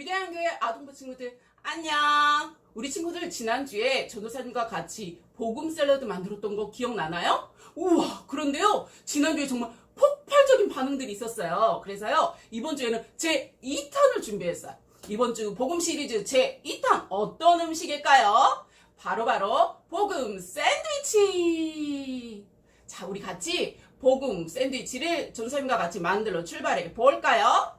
위대한 교회 아동부 친구들 안녕. 우리 친구들 지난주에 전도사님과 같이 복음 샐러드 만들었던 거 기억나나요? 우와 그런데요 지난주에 정말 폭발적인 반응들이 있었어요. 그래서요 이번 주에는 제 2탄을 준비했어요. 이번 주 복음 시리즈 제 2탄 어떤 음식일까요? 바로바로 복음 샌드위치. 자 우리 같이 복음 샌드위치를 전도사님과 같이 만들어 출발해 볼까요?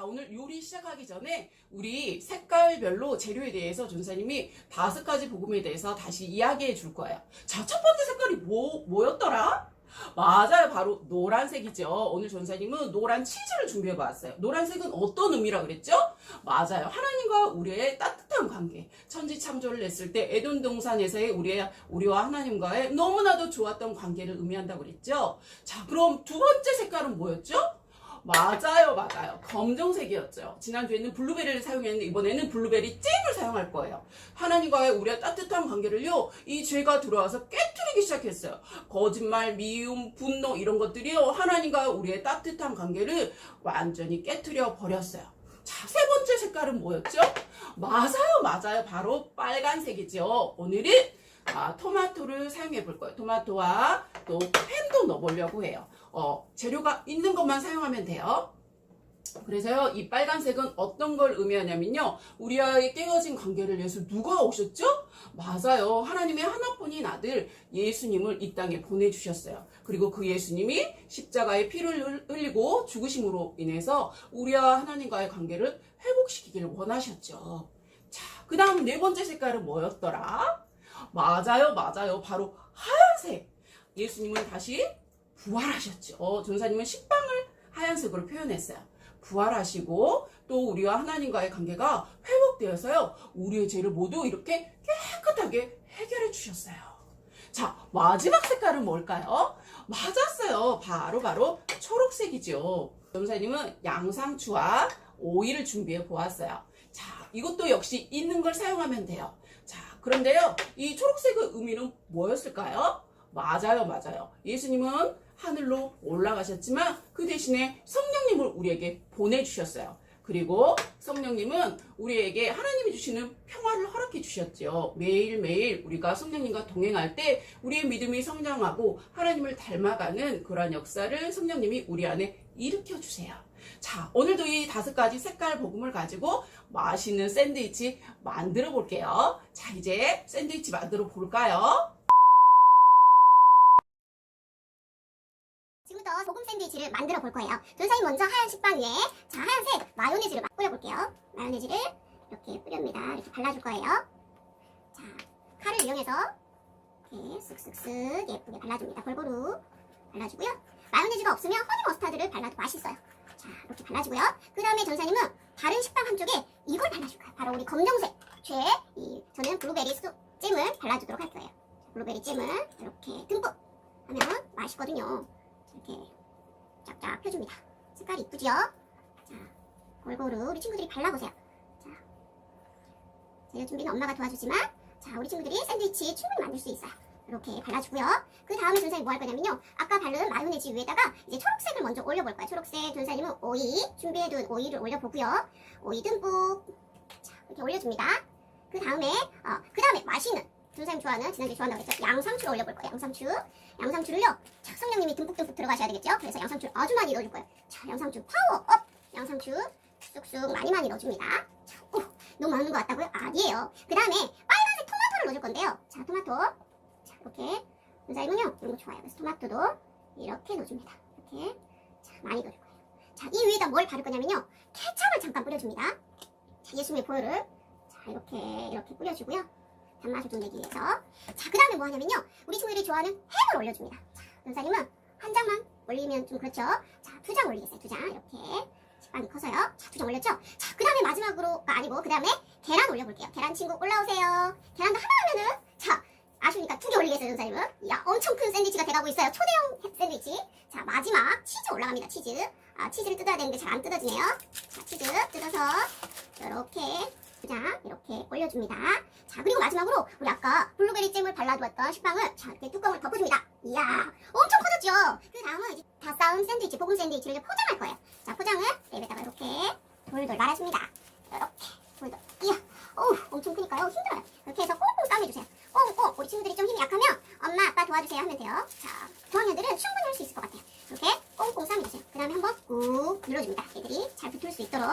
자, 오늘 요리 시작하기 전에 우리 색깔별로 재료에 대해서 전사님이 다섯 가지 복음에 대해서 다시 이야기해 줄 거예요. 자, 첫 번째 색깔이 뭐, 뭐였더라? 맞아요. 바로 노란색이죠. 오늘 전사님은 노란 치즈를 준비해 봤어요. 노란색은 어떤 의미라 그랬죠? 맞아요. 하나님과 우리의 따뜻한 관계. 천지 창조를 냈을 때 에돈 동산에서의 우리의, 우리와 하나님과의 너무나도 좋았던 관계를 의미한다고 그랬죠? 자, 그럼 두 번째 색깔은 뭐였죠? 맞아요, 맞아요. 검정색이었죠. 지난주에는 블루베리를 사용했는데 이번에는 블루베리 잼을 사용할 거예요. 하나님과의 우리의 따뜻한 관계를요, 이 죄가 들어와서 깨뜨리기 시작했어요. 거짓말, 미움, 분노 이런 것들이요, 하나님과 우리의 따뜻한 관계를 완전히 깨뜨려 버렸어요. 자, 세 번째 색깔은 뭐였죠? 맞아요, 맞아요. 바로 빨간색이죠. 오늘은 아, 토마토를 사용해 볼 거예요. 토마토와 또 햄도 넣어 보려고 해요. 어, 재료가 있는 것만 사용하면 돼요. 그래서요, 이 빨간색은 어떤 걸 의미하냐면요, 우리와의 깨어진 관계를 위해서 누가 오셨죠? 맞아요. 하나님의 하나뿐인 아들 예수님을 이 땅에 보내주셨어요. 그리고 그 예수님이 십자가에 피를 흘- 흘리고 죽으심으로 인해서 우리와 하나님과의 관계를 회복시키기를 원하셨죠. 자, 그 다음 네 번째 색깔은 뭐였더라? 맞아요, 맞아요. 바로 하얀색. 예수님은 다시 부활하셨죠. 전사님은 식빵을 하얀색으로 표현했어요. 부활하시고 또 우리와 하나님과의 관계가 회복되어서요. 우리의 죄를 모두 이렇게 깨끗하게 해결해 주셨어요. 자, 마지막 색깔은 뭘까요? 맞았어요. 바로 바로 초록색이죠. 전사님은 양상추와 오이를 준비해 보았어요. 자, 이것도 역시 있는 걸 사용하면 돼요. 자, 그런데요. 이 초록색의 의미는 뭐였을까요? 맞아요, 맞아요. 예수님은 하늘로 올라가셨지만 그 대신에 성령님을 우리에게 보내주셨어요. 그리고 성령님은 우리에게 하나님이 주시는 평화를 허락해 주셨죠. 매일매일 우리가 성령님과 동행할 때 우리의 믿음이 성장하고 하나님을 닮아가는 그러한 역사를 성령님이 우리 안에 일으켜 주세요. 자, 오늘도 이 다섯 가지 색깔 복음을 가지고 맛있는 샌드위치 만들어 볼게요. 자, 이제 샌드위치 만들어 볼까요? 지금부터 소금 샌드위치를 만들어 볼 거예요. 전사님 먼저 하얀 식빵 위에 자 하얀색 마요네즈를 뿌려 볼게요. 마요네즈를 이렇게 뿌립니다. 이렇게 발라줄 거예요. 자 칼을 이용해서 이렇게 쓱쓱쓱 예쁘게 발라줍니다. 골고루 발라주고요. 마요네즈가 없으면 허니 머스타드를 발라도 맛있어요. 발라주고요. 그 다음에 전사님은 다른 식빵 한쪽에 이걸 발라줄 거예요. 바로 우리 검정색 죄 이, 저는 블루베리 수, 잼을 발라주도록 할 거예요. 자, 블루베리 잼을 이렇게 듬뿍 하면 맛있거든요. 이렇게 쫙쫙 펴줍니다. 색깔이 이쁘죠? 자, 골고루 우리 친구들이 발라보세요. 자, 재료 준비는 엄마가 도와주지만, 자, 우리 친구들이 샌드위치 충분히 만들 수 있어요. 이렇게 발라주고요. 그 다음에 전사님 뭐 할 거냐면요. 아까 바른 마요네즈 위에다가 이제 초록색을 먼저 올려볼 거예요. 초록색 전사님은 오이, 준비해둔 오이를 올려보고요. 오이 듬뿍, 자, 이렇게 올려줍니다. 그 다음에, 어, 그 다음에 맛있는, 전사님 좋아하는, 지난주에 좋아한다고 했죠. 양상추를 올려볼 거예요. 양상추. 양상추를요. 자, 성령님이 듬뿍듬뿍 들어가셔야 되겠죠? 그래서 양상추를 아주 많이 넣어줄 거예요. 자, 양상추 파워업! 양상추 쑥쑥 많이 많이 넣어줍니다. 자, 오, 너무 많은 것 같다고요? 아니에요. 그 다음에 빨간색 토마토를 넣어줄 건데요. 자, 토마토. 자, 이렇게. 은사님은요, 이런 거 좋아요. 그래서 토마토도 이렇게 넣어줍니다. 이렇게. 자, 많이 넣어줄 거예요. 자, 이 위에다 뭘 바를 거냐면요. 케찹을 잠깐 뿌려줍니다. 자, 예수님의 보혈을. 자, 이렇게, 이렇게 뿌려주고요. 단맛을 좀 내기 위해서. 자, 그 다음에 뭐 하냐면요. 우리 친구들이 좋아하는 햄을 올려줍니다. 자, 은사님은 한 장만 올리면 좀 그렇죠. 자, 두 장 올리겠어요. 두 장. 이렇게. 식빵이 커서요. 자, 두 장 올렸죠? 자, 그 다음에 마지막으로 가 아니고, 그 다음에 계란 올려볼게요. 계란 친구 올라오세요. 계란도 하나 하면은, 자, 아쉬우니까 두 개 올리겠어요, 은사님은. 야, 엄청 큰 샌드위치가 돼가고 있어요. 초대형 샌드위치. 자, 마지막 치즈 올라갑니다. 치즈. 아, 치즈를 뜯어야 되는데 잘 안 뜯어지네요. 자, 치즈 뜯어서, 이렇게. 두장 이렇게 올려줍니다. 자 그리고 마지막으로 우리 아까 블루베리 잼을 발라두었던 식빵을 자 이렇게 뚜껑을 덮어줍니다. 이야 엄청 커졌죠? 그 다음은 이제 다 쌓은 샌드위치 볶음 샌드위치를 이제 포장할 거예요. 자 포장을 랩에다가 이렇게 돌돌 말아줍니다. 이렇게 돌돌. 이야, 어우, 엄청 크니까요. 힘들어요. 이렇게 해서 꽁꽁 싸매주세요. 꽁꽁. 도와주세요 하면 돼요. 자, 저학년들은 충분히 할 수 있을 것 같아요. 이렇게 꽁꽁 싸매주세요. 그 다음에 한번 꾹 눌러줍니다. 애들이 잘 붙을 수 있도록.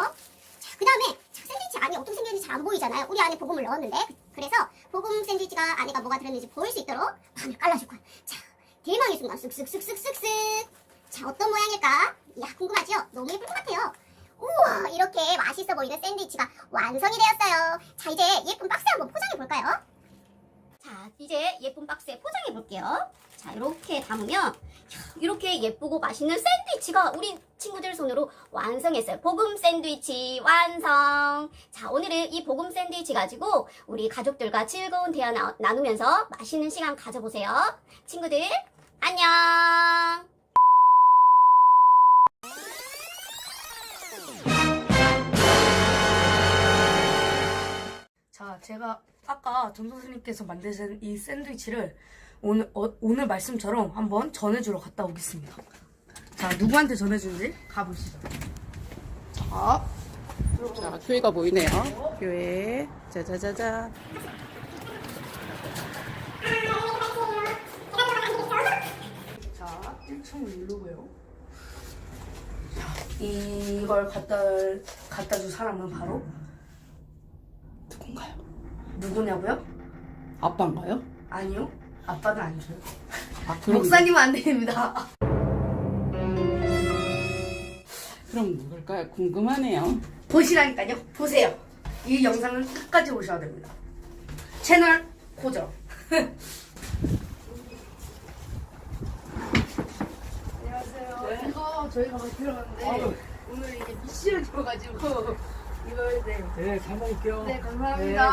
자, 그 다음에 샌드위치 안이 어떻게 생겼는지 잘 안 보이잖아요. 우리 안에 복음을 넣었는데. 그래서 복음 샌드위치가 안에가 뭐가 들었는지 보일 수 있도록 반을 깔라줄 거예요. 자, 대망의 순간 쓱쓱쓱쓱쓱쓱. 자, 어떤 모양일까? 야, 궁금하죠? 너무 예쁠 것 같아요. 우와, 이렇게 맛있어 보이는 샌드위치가 완성이 되었어요. 자, 이제 예쁜 박스에 한번? 자, 이제 예쁜 박스에 포장해 볼게요. 자, 이렇게 담으면 이렇게 예쁘고 맛있는 샌드위치가 우리 친구들 손으로 완성했어요. 복음 샌드위치 완성. 자, 오늘은 이 복음 샌드위치 가지고 우리 가족들과 즐거운 대화 나, 나누면서 맛있는 시간 가져보세요. 친구들, 안녕. 자, 제가 아까 전 선생님께서 만드신 이 샌드위치를 오늘, 어, 오늘 말씀처럼 한번 전해주러 갔다 오겠습니다. 자, 누구한테 전해주는지 가보시죠. 자, 자 교회가 보이네요. 교회. 자자자자. 자, 1층을 누르고요. 자, 이걸 갖다, 갖다 줄 사람은 바로 누군가요? 누구냐고요? 아빠인가요? 아니요. 아빠는 안 줘요. 아, 그럼, 목사님은 안 됩니다. 그럼 누굴까요? 궁금하네요. 보시라니까요. 보세요. 이 영상은 끝까지 보셔야 됩니다. 채널 고정. 안녕하세요. 이거 저희가 막 들어갔는데 오늘 이게 미션을 줘가지고 이걸 네. 네, 잘 먹을게요. 네, 감사합니다.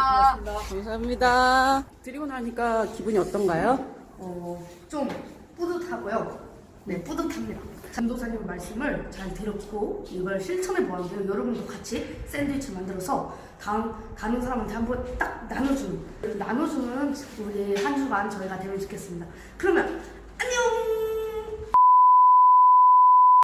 감사합니다. 드리고 나니까 기분이 어떤가요? 어, 좀 뿌듯하고요. 네, 뿌듯합니다. 전도사님 말씀을 잘 들었고 이걸 실천해 보았는데요. 여러분도 같이 샌드위치 만들어서 다음 다른 사람한테 한번 딱 나눠주는 나눠주는 우리 한 주간 저희가 되면 좋겠습니다. 그러면